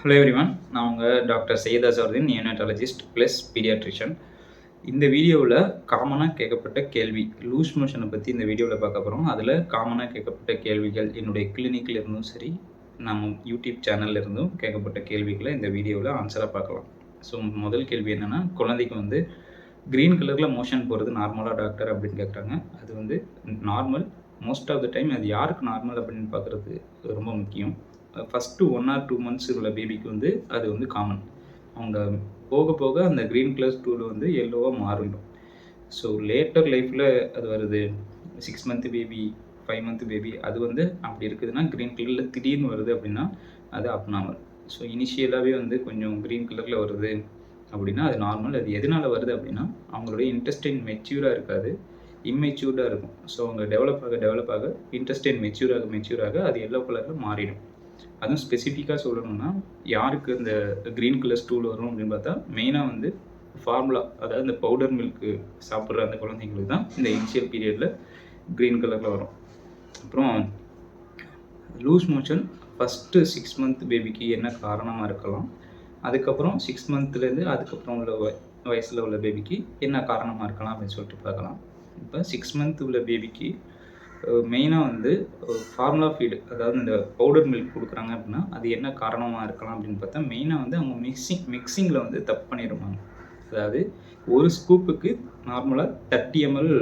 Hello everyone நான் உங்கள் doctor Syed Azharuddin neonatologist plus paediatrician இந்த வீடியோவில் காமனாக கேட்கப்பட்ட கேள்வி லூஸ் மோஷனை பற்றி இந்த வீடியோவில் பார்க்க போகிறோம் அதில் காமனாக கேட்கப்பட்ட கேள்விகள் என்னுடைய கிளினிக்கில் இருந்தும் சரி நம்ம யூடியூப் சேனல்ல இருந்தும் கேட்கப்பட்ட கேள்விகளை இந்த வீடியோவில் ஆன்சராக பார்க்கலாம். ஸோ முதல் கேள்வி என்னென்னா குழந்தைக்கு வந்து க்ரீன் கலரில் மோஷன் போகிறது நார்மலாக டாக்டர் அப்படின்னு கேட்குறாங்க. அது வந்து normal most of the time அது யாருக்கு நார்மல் அப்படின்னு பார்க்குறது ரொம்ப முக்கியம். First one or two months உள்ள பேபிக்கு வந்து அது வந்து காமன் அவங்க போக போக அந்த க்ரீன் கலர் ஸ்டூல் வந்து எல்லோவாக மாறிடும் ஸோ லேட்டர் லைஃப்பில் அது வருது. Six month baby five month baby அது வந்து அப்படி இருக்குதுன்னா க்ரீன் கலரில் திடீர்னு வருது அப்படின்னா அது அப்நார்மல் ஸோ இனிஷியலாகவே வந்து கொஞ்சம் க்ரீன் கலரில் வருது அப்படின்னா அது நார்மல் அது எதனால் வருது அப்படின்னா அவங்களுடைய இன்ட்ரெஸ்டின் மெச்சூராக இருக்காது இம்மெச்சூர்டாக இருக்கும். ஸோ அவங்க டெவலப் ஆக டெவலப் ஆக இன்ட்ரெஸ்டின் மெச்சூர் மெச்சூராக மெச்சூர் ஆக அது எல்லோ கலரில் மாறிடும். அதுவும் ஸ்பெசிஃபிக்காக சொல்லணும்னா யாருக்கு இந்த க்ரீன் கலர் ஸ்டூல் வரும் அப்படின்னு பார்த்தா மெயினாக வந்து ஃபார்முலா அதாவது இந்த பவுடர் மில்க்கு சாப்பிட்ற அந்த குழந்தைங்களுக்கு தான் இந்த இனிஷியல் பீரியடில் க்ரீன் கலரில் வரும். அப்புறம் loose motion first six month பேபிக்கு என்ன காரணமாக இருக்கலாம் அதுக்கப்புறம் சிக்ஸ் மந்த்லேருந்து அதுக்கப்புறம் உள்ள வயசில் உள்ள பேபிக்கு என்ன காரணமாக இருக்கலாம் அப்படின்னு சொல்லிட்டு பார்க்கலாம். இப்போ சிக்ஸ் மந்த் உள்ள பேபிக்கு மெயினாக வந்து ஃபார்முலா ஃபீடு அதாவது இந்த பவுடர் மில்க் கொடுக்குறாங்க அப்படின்னா அது என்ன காரணமாக இருக்கலாம் அப்படின்னு பார்த்தா மெயினாக வந்து அவங்க மிக்சிங் மிக்சிங்கில் வந்து தப்பு பண்ணிடுவாங்க அதாவது ஒரு ஸ்கூப்புக்கு நார்மலாக தேர்ட்டி எம்எல்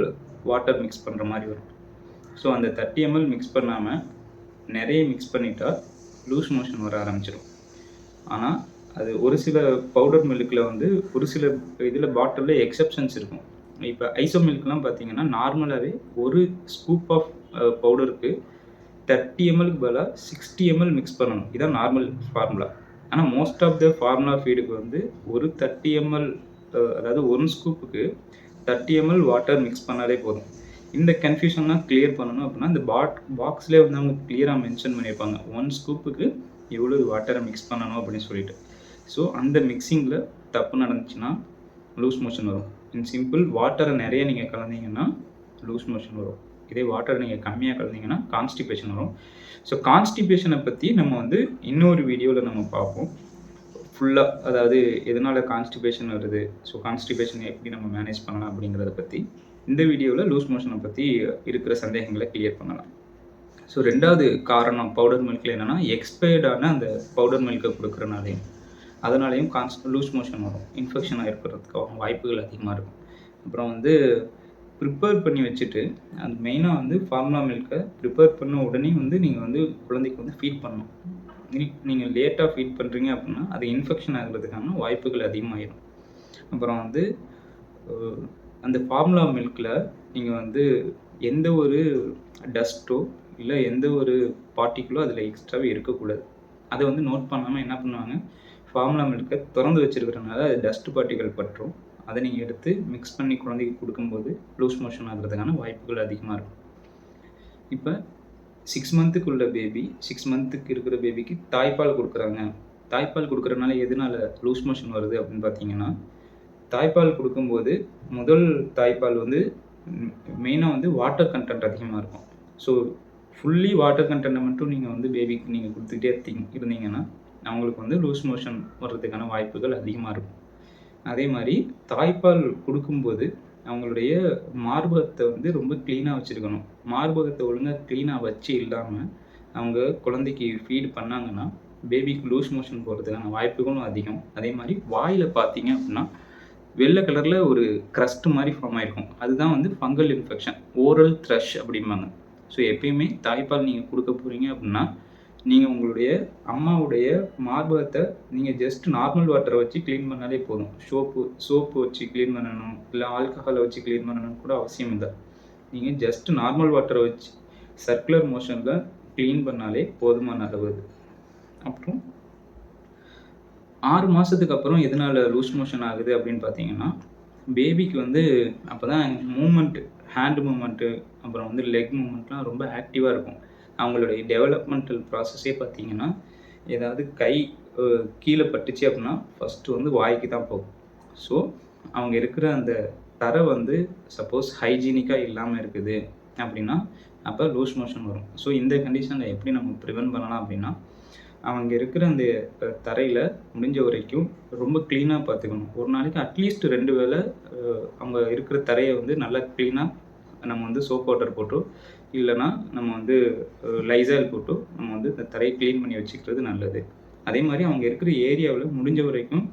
வாட்டர் மிக்ஸ் பண்ணுற மாதிரி வரும். ஸோ அந்த தேர்ட்டி எம்எல் மிக்ஸ் பண்ணாமல் நிறைய மிக்ஸ் பண்ணிட்டா லூஸ் மோஷன் வர ஆரம்பிச்சிடும். ஆனால் அது ஒரு சில பவுடர் மில்கில் வந்து ஒரு சில இதில் பாட்டிலில் எக்ஸப்ஷன்ஸ் இருக்கும். இப்போ ஐசோ மில்க்லாம் பார்த்தீங்கன்னா நார்மலாகவே ஒரு ஸ்கூப் ஆஃப் பவுடருக்கு தேர்ட்டி எம்எல்க்கு பதிலாக சிக்ஸ்டி எம்எல் மிக்ஸ் பண்ணணும். இதான் நார்மல் ஃபார்முலா ஆனால் மோஸ்ட் ஆஃப் த ஃபார்முலா ஃபீடுக்கு வந்து ஒரு தேர்ட்டி எம்எல் அதாவது ஒரு ஸ்கூப்புக்கு தேர்ட்டி எம்எல் வாட்டர் மிக்ஸ் பண்ணாலே போதும். இந்த கன்ஃபியூஷன்லாம் கிளியர் பண்ணணும் அப்படின்னா இந்த பாட் பாக்ஸ்லேயே வந்து அவங்க கிளியராக மென்ஷன் பண்ணியிருப்பாங்க. ஒன் ஸ்கூப்புக்கு எவ்வளோ வாட்டரை மிக்ஸ் பண்ணணும் அப்படின்னு சொல்லிட்டு. ஸோ அந்த மிக்சிங்கில் தப்பு நடந்துச்சுன்னா லூஸ் மோஷன் வரும். அண்ட் சிம்பிள் வாட்டரை நிறைய நீங்கள் கலந்தீங்கன்னா லூஸ் மோஷன் வரும். இதே வாட்டர் நீங்கள் கம்மியாக கலந்தீங்கன்னா கான்ஸ்டிபேஷன் வரும். ஸோ கான்ஸ்டிபேஷனை பற்றி நம்ம வந்து இன்னொரு வீடியோவில் நம்ம பார்ப்போம். ஃபுல்லாக அதாவது எதனால் கான்ஸ்டிபேஷன் வருது? ஸோ கான்ஸ்டிபேஷன் எப்படி நம்ம மேனேஜ் பண்ணலாம் அப்படிங்கிறத பற்றி இந்த வீடியோவில் லூஸ் மோஷனை பற்றி இருக்கிற சந்தேகங்களை கிளியர் பண்ணலாம். ஸோ ரெண்டாவது காரணம் பவுடர் மில்கில் என்னென்னா எக்ஸ்பயர்டான அந்த பவுடர் மில்கை கொடுக்குறனாலே அதனாலேயும் கான்ஸ் லூஸ் மோஷன் வரும். இன்ஃபெக்ஷன் ஏற்படுறதுக்கான வாய்ப்புகள் அதிகமாக இருக்கும். அப்புறம் வந்து ப்ரிப்பேர் பண்ணி வச்சுட்டு அது மெயினாக வந்து ஃபார்முலா மில்கை ப்ரிப்பேர் பண்ண உடனே வந்து நீங்கள் வந்து குழந்தைக்கு வந்து ஃபீட் பண்ணணும். நீங்கள் லேட்டாக ஃபீட் பண்ணுறீங்க அப்படின்னா அது இன்ஃபெக்ஷன் ஆகிறதுக்கான வாய்ப்புகள் அதிகமாகிடும் அப்புறம் வந்து அந்த ஃபார்முலா மில்கில் நீங்கள் வந்து எந்த ஒரு டஸ்ட்டோ இல்லை எந்த ஒரு பார்ட்டிகளோ அதில் எக்ஸ்ட்ராவே இருக்கக்கூடாது. அதை வந்து நோட் பண்ணாமல் என்ன பண்ணுவாங்க? ஃபார்முலா மில்கை திறந்து வச்சுருக்கிறனால அது டஸ்ட் பார்ட்டிகள் பற்றும். அதை நீங்கள் எடுத்து மிக்ஸ் பண்ணி குழந்தைக்கு கொடுக்கும்போது லூஸ் மோஷன் ஆகிறதுக்கான வாய்ப்புகள் அதிகமாக இருக்கும். இப்போ சிக்ஸ் மந்த்துக்கு உள்ள பேபி சிக்ஸ் மந்த்துக்கு இருக்கிற பேபிக்கு தாய்ப்பால் கொடுக்குறாங்க. தாய்ப்பால் கொடுக்குறதுனால எதனால லூஸ் மோஷன் வருது அப்படின்னு பார்த்தீங்கன்னா தாய்ப்பால் கொடுக்கும்போது முதல் தாய்ப்பால் வந்து மெயினாக வந்து வாட்டர் கண்டென்ட் அதிகமாக இருக்கும். ஸோ ஃபுல்லி வாட்டர் கண்டென்ட்டை மட்டும் நீங்கள் வந்து பேபிக்கு நீங்கள் கொடுத்துக்கிட்டே இருந்தீங்கன்னா அவங்களுக்கு வந்து லூஸ் மோஷன் வர்றதுக்கான வாய்ப்புகள் அதிகமாக இருக்கும். அதே மாதிரி தாய்ப்பால் கொடுக்கும்போது அவங்களுடைய மார்பகத்தை வந்து ரொம்ப க்ளீனாக வச்சுருக்கணும். மார்பகத்தை ஒழுங்காக க்ளீனாக வச்சு இல்லாமல் அவங்க குழந்தைக்கு ஃபீட் பண்ணாங்கன்னா பேபிக்கு லூஸ் மோஷன் போகிறதுக்கான வாய்ப்புகளும் அதிகம். அதே மாதிரி வாயில் பார்த்தீங்க அப்படின்னா வெள்ளை கலரில் ஒரு க்ரஸ்ட் மாதிரி ஃபார்ம் ஆகிருக்கும் அதுதான் வந்து ஃபங்கல் இன்ஃபெக்ஷன் ஓரல் த்ரஷ் அப்படிம்பாங்க. ஸோ எப்பயுமே தாய்ப்பால் நீங்கள் கொடுக்க போகிறீங்க அப்படின்னா நீங்கள் உங்களுடைய அம்மாவுடைய மார்பகத்தை நீங்கள் ஜஸ்ட் நார்மல் வாட்டரை வச்சு க்ளீன் பண்ணாலே போதும். சோப்பு சோப்பு வச்சு க்ளீன் பண்ணணும். இல்லை ஆல்கஹாலை வச்சு க்ளீன் பண்ணணும் கூட அவசியம் இல்லை. நீங்கள் ஜஸ்ட் நார்மல் வாட்டரை வச்சு சர்க்குலர் மோஷனில் க்ளீன் பண்ணாலே போதுமான அளவு. அப்புறம் ஆறு மாதத்துக்கு அப்புறம் எதனால் லூஸ் மோஷன் ஆகுது அப்படின்னு பார்த்தீங்கன்னா பேபிக்கு வந்து அப்போ தான் மூமெண்ட்டு ஹேண்ட் மூமெண்ட்டு அப்புறம் வந்து லெக் மூமெண்ட்லாம் ரொம்ப ஆக்டிவாக இருக்கும். அவங்களுடைய டெவலப்மெண்டல் ப்ராசஸே பார்த்தீங்கன்னா ஏதாவது கை கீழே பட்டுச்சு அப்படின்னா ஃபஸ்ட்டு வந்து வாய்க்கு தான் போகும். ஸோ அவங்க இருக்கிற அந்த தரை வந்து சப்போஸ் ஹைஜீனிக்காக இல்லாமல் இருக்குது அப்படின்னா அப்போ லூஸ் மோஷன் வரும். ஸோ இந்த கண்டிஷனில் எப்படி நம்ம ப்ரிவென்ட் பண்ணலாம் அப்படின்னா அவங்க இருக்கிற அந்த தரையில் முடிஞ்ச வரைக்கும் ரொம்ப க்ளீனாக பார்த்துக்கணும். ஒரு நாளைக்கு அட்லீஸ்ட் ரெண்டு வேளை அவங்க இருக்கிற தரையை வந்து நல்லா க்ளீனாக நம்ம வந்து சோப் வாட்டர் போட்டு இல்லைன்னா நம்ம வந்து லைசால் போட்டு நம்ம வந்து இந்த தரையை க்ளீன் பண்ணி வச்சுக்கிறது நல்லது. அதே மாதிரி அவங்க இருக்கிற ஏரியாவில் முடிஞ்ச வரைக்கும்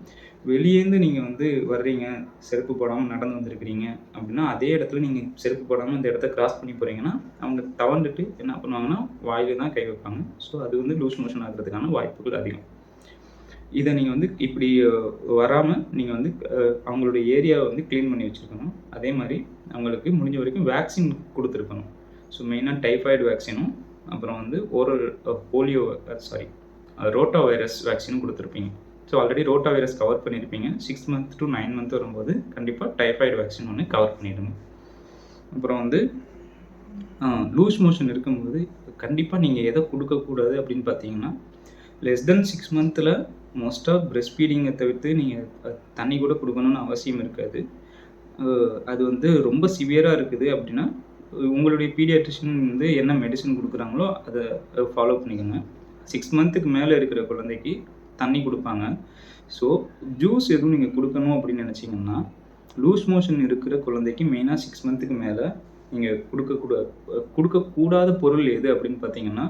வெளியேந்து நீங்கள் வந்து வர்றீங்க செருப்பு போடாமல் நடந்து வந்திருக்கிறீங்க அப்படின்னா அதே இடத்துல நீங்கள் செருப்பு போடாமல் இந்த இடத்த கிராஸ் பண்ணி போகிறீங்கன்னா அவங்க தவண்டுட்டு என்ன பண்ணுவாங்கன்னா வாயில் தான் கை வைப்பாங்க. ஸோ அது வந்து லூஸ் மோஷன் ஆகிறதுக்கான வாய்ப்புகள் அதிகம். இதை நீங்கள் வந்து இப்படி வராமல் நீங்கள் வந்து அவங்களுடைய ஏரியாவை வந்து க்ளீன் பண்ணி வச்சுருக்கணும். அதே மாதிரி அவங்களுக்கு முடிஞ்ச வரைக்கும் வேக்சின் கொடுத்துருக்கணும். ஸோ மெயினாக டைஃபாய்டு வேக்சினும் அப்புறம் வந்து ஒரு போலியோ சாரி ரோட்டா வைரஸ் வேக்சினும் கொடுத்துருப்பீங்க. So already rotavirus cover பண்ணியிருப்பீங்க six month to nine month வரும்போது கண்டிப்பாக டைஃபாய்டு வேக்சின் ஒன்று கவர் பண்ணிடுங்க. அப்புறம் வந்து லூஸ் மோஷன் இருக்கும்போது கண்டிப்பாக நீங்கள் எதை கொடுக்கக்கூடாது அப்படின்னு பார்த்தீங்கன்னா லெஸ் தென் சிக்ஸ் மந்த்தில் மோஸ்ட்டாக பிரெஸ்ட் ஃபீடிங்கை தவிர்த்து நீங்கள் தண்ணி கூட கொடுக்கணும்னு அவசியம் இருக்காது. அது வந்து ரொம்ப சிவியராக இருக்குது அப்படின்னா உங்களுடைய பீடியாட்ரிஷியன் வந்து என்ன மெடிசன் கொடுக்குறாங்களோ அதை ஃபாலோ பண்ணிக்கோங்க. சிக்ஸ் மந்த்துக்கு மேலே இருக்கிற குழந்தைக்கு தண்ணி கொடுப்பாங்க. ஸோ ஜூஸ் எதுவும் நீங்கள் கொடுக்கணும் அப்படின்னு நினச்சிங்கன்னா லூஸ் மோஷன் இருக்கிற குழந்தைக்கு மெயினாக சிக்ஸ் மந்த்துக்கு மேலே நீங்கள் கொடுக்கக்கூடா கொடுக்கக்கூடாத பொருள் எது அப்படின்னு பார்த்தீங்கன்னா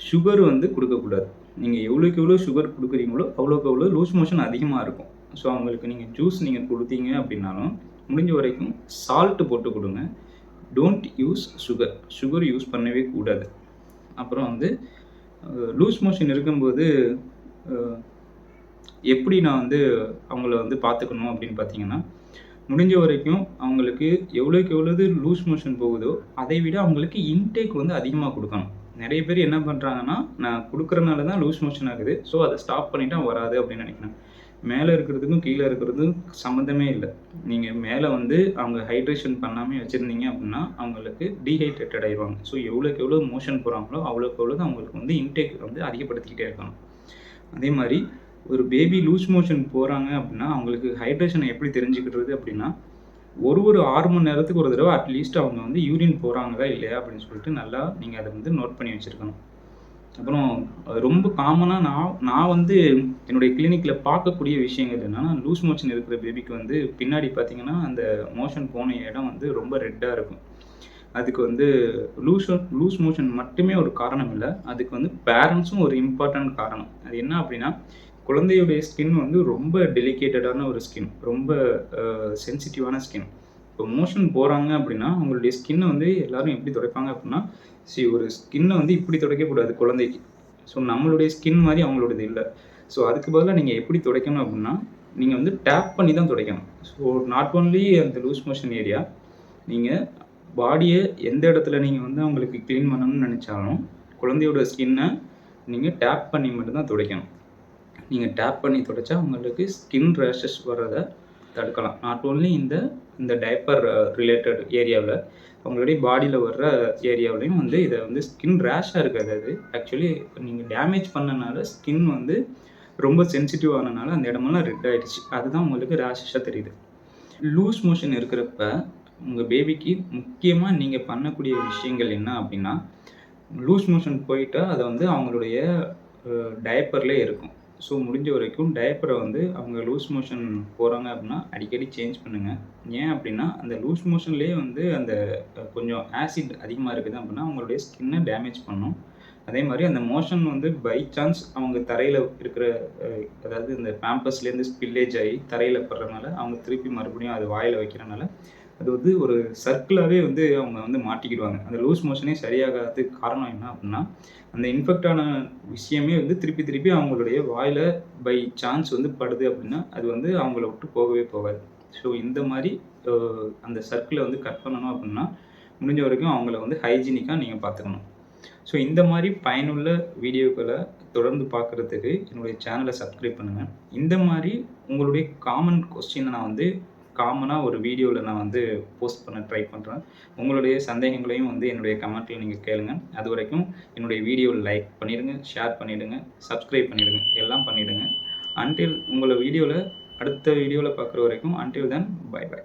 சுகர் வந்து கொடுக்கக்கூடாது நீங்கள் எவ்வளோக்கு எவ்வளோ சுகர் கொடுக்குறீங்களோ அவ்வளோக்கு அவ்வளோ லூஸ் மோஷன் அதிகமாக இருக்கும். ஸோ அவங்களுக்கு நீங்கள் ஜூஸ் நீங்கள் கொடுத்தீங்க அப்படின்னாலும் முடிஞ்ச வரைக்கும் சால்ட்டு போட்டு கொடுங்க. Don't use sugar sugar use பண்ணவே கூடாது. அப்புறம் வந்து லூஸ் மோஷன் இருக்கும்போது எப்படி நான் வந்து அவங்கள வந்து பார்த்துக்கணும் அப்படின்னு பார்த்தீங்கன்னா முடிஞ்ச வரைக்கும் அவங்களுக்கு எவ்வளோக்கு எவ்வளோது லூஸ் மோஷன் போகுதோ அதை விட அவங்களுக்கு இன்டேக் வந்து அதிகமாக கொடுக்கணும். நிறைய பேர் என்ன பண்ணுறாங்கன்னா நான் கொடுக்குறனால தான் லூஸ் மோஷன் ஆகுது. ஸோ அதை ஸ்டாப் பண்ணிவிட்டு வராது அப்படின்னு நினைக்கிறேன். மேலே இருக்கிறதுக்கும் கீழே இருக்கிறதுக்கும் சம்மந்தமே இல்லை. நீங்கள் மேலே வந்து அவங்க ஹைட்ரேஷன் பண்ணாமல் வச்சுருந்தீங்க அப்படின்னா அவங்களுக்கு டீஹைட்ரேட்டட் ஆயிடுவாங்க. ஸோ எவ்வளோக்கு எவ்வளோ மோஷன் போகிறாங்களோ அவ்வளோக்கு எவ்வளோ அவங்களுக்கு வந்து இன்டேக் வந்து அதிகப்படுத்திக்கிட்டே இருக்கணும். அதே மாதிரி ஒரு பேபி லூஸ் மோஷன் போகிறாங்க அப்படின்னா அவங்களுக்கு ஹைட்ரேஷனை எப்படி தெரிஞ்சுக்கிறது அப்படின்னா ஒரு ஒரு ஆறு மணி நேரத்துக்கு ஒரு தடவை அட்லீஸ்ட் அவங்க வந்து யூரின் போகிறாங்களா இல்லையா அப்படின்னு சொல்லிட்டு நல்லா நீங்கள் அதை வந்து நோட் பண்ணி வச்சுருக்கணும். அப்புறம் அது ரொம்ப காமனாக நான் நான் வந்து என்னுடைய கிளினிக்கில் பார்க்கக்கூடிய விஷயங்கள் என்னன்னா லூஸ் மோஷன் இருக்கிற பேபிக்கு வந்து பின்னாடி பார்த்தீங்கன்னா அந்த மோஷன் போன இடம் வந்து ரொம்ப ரெட்டாக இருக்கும். அதுக்கு வந்து லூஸ் லூஸ் மோஷன் மட்டுமே ஒரு காரணம் இல்லை. அதுக்கு வந்து பேரண்ட்ஸும் ஒரு இம்பார்ட்டன்ட் காரணம். அது என்ன அப்படின்னா குழந்தையுடைய ஸ்கின் வந்து ரொம்ப டெலிகேட்டடான ஒரு ஸ்கின் ரொம்ப சென்சிட்டிவான ஸ்கின் இப்போ மோஷன் போகிறாங்க அப்படின்னா அவங்களுடைய ஸ்கின்னை வந்து எல்லாரும் எப்படி துடைப்பாங்க அப்படின்னா சி ஒரு ஸ்கின்னை வந்து இப்படி துடைக்கக்கூடாது குழந்தைக்கு. ஸோ நம்மளுடைய ஸ்கின் மாதிரி அவங்களோடது இல்லை. ஸோ அதுக்கு பதிலாக நீங்கள் எப்படி துடைக்கணும் அப்படின்னா நீங்கள் வந்து டேப் பண்ணி தான் துடைக்கணும். ஸோ நாட் ஓன்லி அந்த லூஸ் மோஷன் ஏரியா நீங்கள் பாடியை எந்த இடத்துல நீங்கள் வந்து அவங்களுக்கு க்ளீன் பண்ணணும்னு நினச்சாலும் குழந்தையோட ஸ்கின்னை நீங்கள் டேப் பண்ணி மட்டும்தான் துடைக்கணும். நீங்கள் டேப் பண்ணி துடைச்சா உங்களுக்கு ஸ்கின் ரேஷஸ் வர்றதை தடுக்கலாம். நாட் ஓன்லி இந்த இந்த டைப்பர் ரிலேட்டட் ஏரியாவில் உங்களுடைய பாடியில் வர்ற ஏரியாவிலையும் வந்து இதை வந்து ஸ்கின் ரேஷாக இருக்காது அது. ஆக்சுவலி நீங்கள் டேமேஜ் பண்ணனால ஸ்கின் வந்து ரொம்ப சென்சிட்டிவ் ஆனனால அந்த இடமெல்லாம் ரெட் ஆகிடுச்சு அதுதான் உங்களுக்கு ரேஷஸாக தெரியுது. லூஸ் மோஷன் இருக்கிறப்ப உங்கள் பேபிக்கு முக்கியமாக நீங்கள் பண்ணக்கூடிய விஷயங்கள் என்ன அப்படின்னா லூஸ் மோஷன் போயிட்டால் அதை வந்து அவங்களுடைய டயப்பர்லேயே இருக்கும். ஸோ முடிஞ்ச வரைக்கும் டயப்பரை வந்து அவங்க லூஸ் மோஷன் போகிறாங்க அப்படின்னா அடிக்கடி சேஞ்ச் பண்ணுங்கள் ஏன் அப்படின்னா அந்த லூஸ் மோஷன்லேயே வந்து அந்த கொஞ்சம் ஆசிட் அதிகமாக இருக்குது அப்படின்னா அவங்களுடைய ஸ்கின்னை டேமேஜ் பண்ணும். அதே மாதிரி அந்த மோஷன் வந்து பை சான்ஸ் அவங்க தரையில் இருக்கிற அதாவது இந்த பேம்பஸ்லேருந்து ஸ்பில்லேஜ் ஆகி தரையில் படுறதுனால அவங்க திருப்பி மறுபடியும் அது வாயில் வைக்கிறனால அது வந்து ஒரு சர்க்கிளாகவே வந்து அவங்க வந்து மாட்டிக்கிடுவாங்க. அந்த லூஸ் மோஷனே சரியாகாததுக்கு காரணம் என்ன அப்படின்னா அந்த இன்ஃபெக்ட் ஆன விஷயமே வந்து திருப்பி திருப்பி அவங்களுடைய வாயில் பை சான்ஸ் வந்து படுது அப்படின்னா அது வந்து அவங்கள விட்டு போகவே போகாது. ஸோ இந்த மாதிரி அந்த சர்க்கிளை வந்து கட் பண்ணணும் அப்படின்னா முடிஞ்ச வரைக்கும் அவங்கள வந்து ஹைஜீனிக்காக நீங்கள் பார்த்துக்கணும். ஸோ இந்த மாதிரி பயனுள்ள வீடியோக்களை தொடர்ந்து பார்க்குறதுக்கு என்னுடைய சேனலை சப்ஸ்கிரைப் பண்ணுங்கள் இந்த மாதிரி உங்களுடைய காமன் கொஸ்டினை நான் வந்து காமனாக ஒரு வீடியோவில் நான் வந்து போஸ்ட் பண்ண ட்ரை பண்ணுறேன் உங்களுடைய சந்தேகங்களையும் வந்து என்னுடைய கமெண்ட்டில் நீங்கள் கேளுங்க. அது வரைக்கும் என்னுடைய வீடியோ லைக் பண்ணிடுங்க ஷேர் பண்ணிவிடுங்க சப்ஸ்கிரைப் பண்ணிவிடுங்க எல்லாம் பண்ணிவிடுங்க அன்டில் உங்களை வீடியோவில் அடுத்த வீடியோவில் பார்க்குற வரைக்கும் அன்டில் தென் பை பை